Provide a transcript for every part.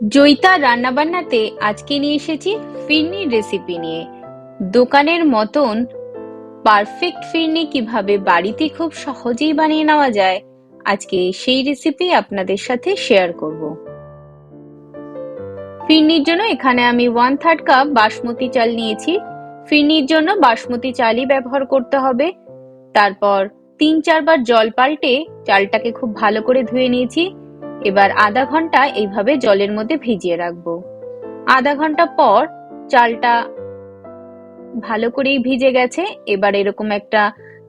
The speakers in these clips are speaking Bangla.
জয়িতা রান্নাবান্নাতে আজকে নিয়ে এসেছি ফিরনির রেসিপি নিয়ে। দোকানের মতন পারফেক্ট ফিরনি কীভাবে বাড়িতে খুব সহজেই বানিয়ে নেওয়া যায়, আজকে সেই রেসিপি আপনাদের সাথে শেয়ার করব। ফিরনির জন্য এখানে আমি ওয়ান থার্ড কাপ বাসমতি চাল নিয়েছি। ফিরনির জন্য বাসমতি চালই ব্যবহার করতে হবে। তারপর তিন চারবার জল পাল্টে চালটাকে খুব ভালো করে ধুয়ে নিয়েছি। এবার আধা ঘণ্টা এইভাবে জলের মধ্যে ভিজিয়ে রাখব। আধা ঘণ্টা পর চালটা ভালো করেই ভিজে গেছে, এবার এরকম একটা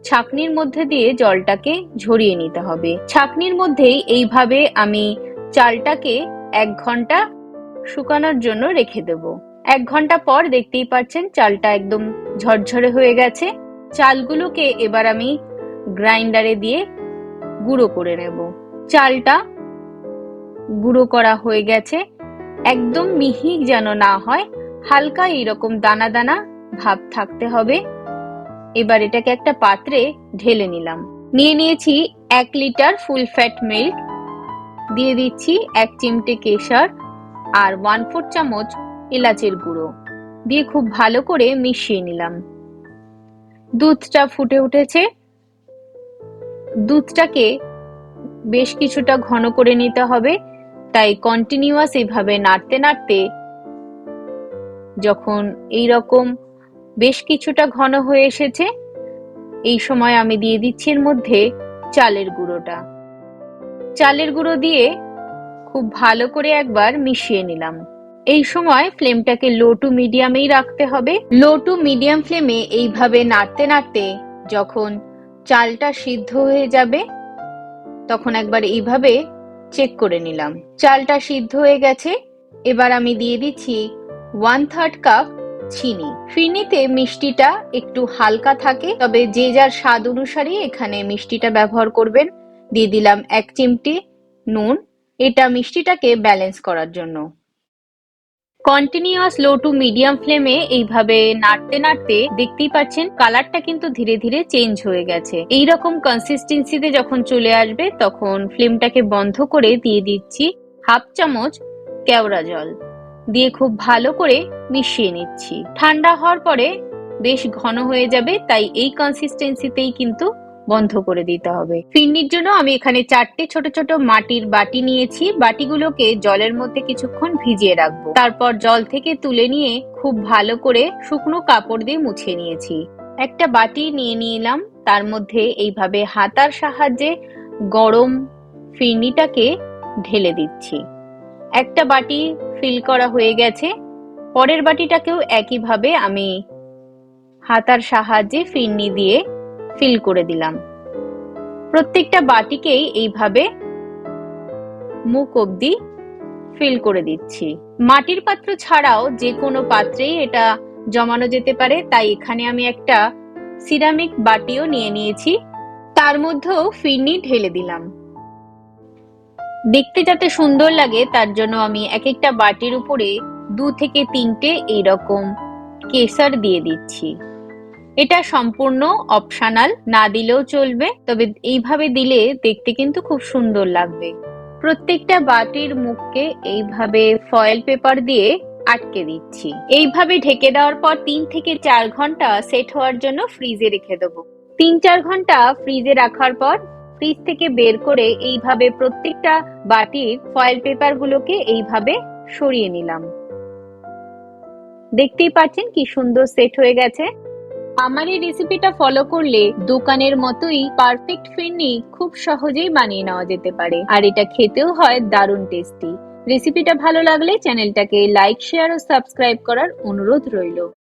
ছাকনির মধ্যে দিয়ে জলটাকে ঝরিয়ে নিতে হবে। ছাকনির মধ্যেই এইভাবে আমি চালটাকে এক ঘণ্টা শুকানোর জন্য রেখে দেব। এক ঘণ্টা পর দেখতেই পাচ্ছেন চালটা একদম ঝরঝরে হয়ে গেছে। চালগুলোকে এবার আমি গ্রাইন্ডারে দিয়ে গুঁড়ো করে নেব। চালটা গুঁড়ো করা হয়ে গেছে। একদম মিহি যেন না হয়, হালকা এইরকম দানা দানা ভাব থাকতে হবে। এবার এটাকে একটা পাত্রে ঢেলে নিলাম। নিয়ে নিয়েছি এক লিটার ফুল ফ্যাট মিল্ক, দিয়ে দিচ্ছি এক চিমটে কেশর আর ওয়ান ফোর চামচ এলাচের গুঁড়ো, দিয়ে খুব ভালো করে মিশিয়ে নিলাম। দুধটা ফুটে উঠেছে। দুধটাকে বেশ কিছুটা ঘন করে নিতে হবে। তাই কন্টিনিউয়াস এইভাবে নাড়তে নাড়তে যখন এই রকম বেশ কিছুটা ঘন হয়ে এসেছে, এই সময় আমি দিয়ে দিচ্ছি এর মধ্যে চালের গুঁড়োটা। চালের গুঁড়ো দিয়ে খুব ভালো করে একবার মিশিয়ে নিলাম। এই সময় ফ্লেমটাকে লো টু মিডিয়ামেই রাখতে হবে। লো টু মিডিয়াম ফ্লেমে এইভাবে নাড়তে নাড়তে যখন চালটা সিদ্ধ হয়ে যাবে, তখন একবার এইভাবে চেক করে নিলাম। চালটা সিদ্ধ হয়ে গেছে। এবার আমি দিয়ে দিচ্ছি ওয়ান থার্ড কাপ চিনি। ফিরনিতে মিষ্টিটা একটু হালকা থাকে, তবে যে যার স্বাদ অনুসারে এখানে মিষ্টিটা ব্যবহার করবেন। দিয়ে দিলাম এক চিমটি নুন। এটা মিষ্টিটাকে ব্যালেন্স করার জন্য। কন্টিনিউয়াস লো টু মিডিয়াম ফ্লেমে এইভাবে নাড়তে নাড়তে দেখতেই পাচ্ছেন কালারটা কিন্তু ধীরে ধীরে চেঞ্জ হয়ে গেছে। এই রকম কনসিস্টেন্সিতে যখন চলে আসবে, তখন ফ্লেমটাকে বন্ধ করে দিয়ে দিচ্ছি হাফ চামচ কেওড়া জল। দিয়ে খুব ভালো করে মিশিয়ে নিচ্ছি। ঠান্ডা হওয়ার পরে বেশ ঘন হয়ে যাবে, তাই এই কনসিস্টেন্সিতেই কিন্তু বন্ধ করে দিতে হবে। ফিরনির জন্য আমি এখানে চারটে ছোট ছোট মাটির বাটি নিয়েছি। বাটিগুলোকে জলের মধ্যে কিছুক্ষণ ভিজিয়ে রাখব। তারপর জল থেকে তুলে নিয়ে খুব ভালো করে শুকনো কাপড় দিয়ে মুছে নিয়েছি। একটা বাটি নিয়ে নিলাম। তার মধ্যে এইভাবে হাতার সাহায্যে গরম ফিরনিটাকে ঢেলে দিচ্ছি। একটা বাটি ফিল করা হয়ে গেছে। পরের বাটিটাকেও একইভাবে আমি হাতার সাহায্যে ফিরনি দিয়ে ফিল করে দিলাম। প্রত্যেকটা বাটিকেই এইভাবে মুখ অবধি ফিল করে দিচ্ছি। মাটির পাত্র ছাড়াও যে কোনো পাত্রেই এটা জমানো যেতে পারে, তাই এখানে আমি একটা সিরামিক বাটিও নিয়ে নিয়েছি। তার মধ্যেও ফিরনি ঢেলে দিলাম। দেখতে যাতে সুন্দর লাগে, তার জন্য আমি এক একটা বাটির উপরে দু থেকে তিনটে এইরকম কেসার দিয়ে দিচ্ছি। এটা সম্পূর্ণ অপশনাল না দিলেও চলবে, তবে এইভাবে দিলে দেখতে কিন্তু খুব সুন্দর লাগবে। প্রত্যেকটা বাটির মুখকে এইভাবে ফয়েল পেপার দিয়ে আটকে দিচ্ছি। এইভাবে ঢেকে দেওয়ার পর তিন থেকে চার ঘণ্টা সেট হওয়ার জন্য ফ্রিজে রেখে দেবো। তিন চার ঘণ্টা ফ্রিজে রাখার পর ফ্রিজ থেকে বের করে এইভাবে প্রত্যেকটা বাটির ফয়েল পেপার গুলোকে এইভাবে সরিয়ে নিলাম। দেখতেই পাচ্ছেন কি সুন্দর সেট হয়ে গেছে। আমার এই রেসিপিটা ফলো করলে দোকানের মতোই পারফেক্ট ফিরনি খুব সহজেই বানিয়ে নেওয়া যেতে পারে। আর এটা খেতেও হয় দারুণ টেস্টি রেসিপিটা ভালো লাগলে চ্যানেলটাকে লাইক শেয়ার ও সাবস্ক্রাইব করার অনুরোধ রইল।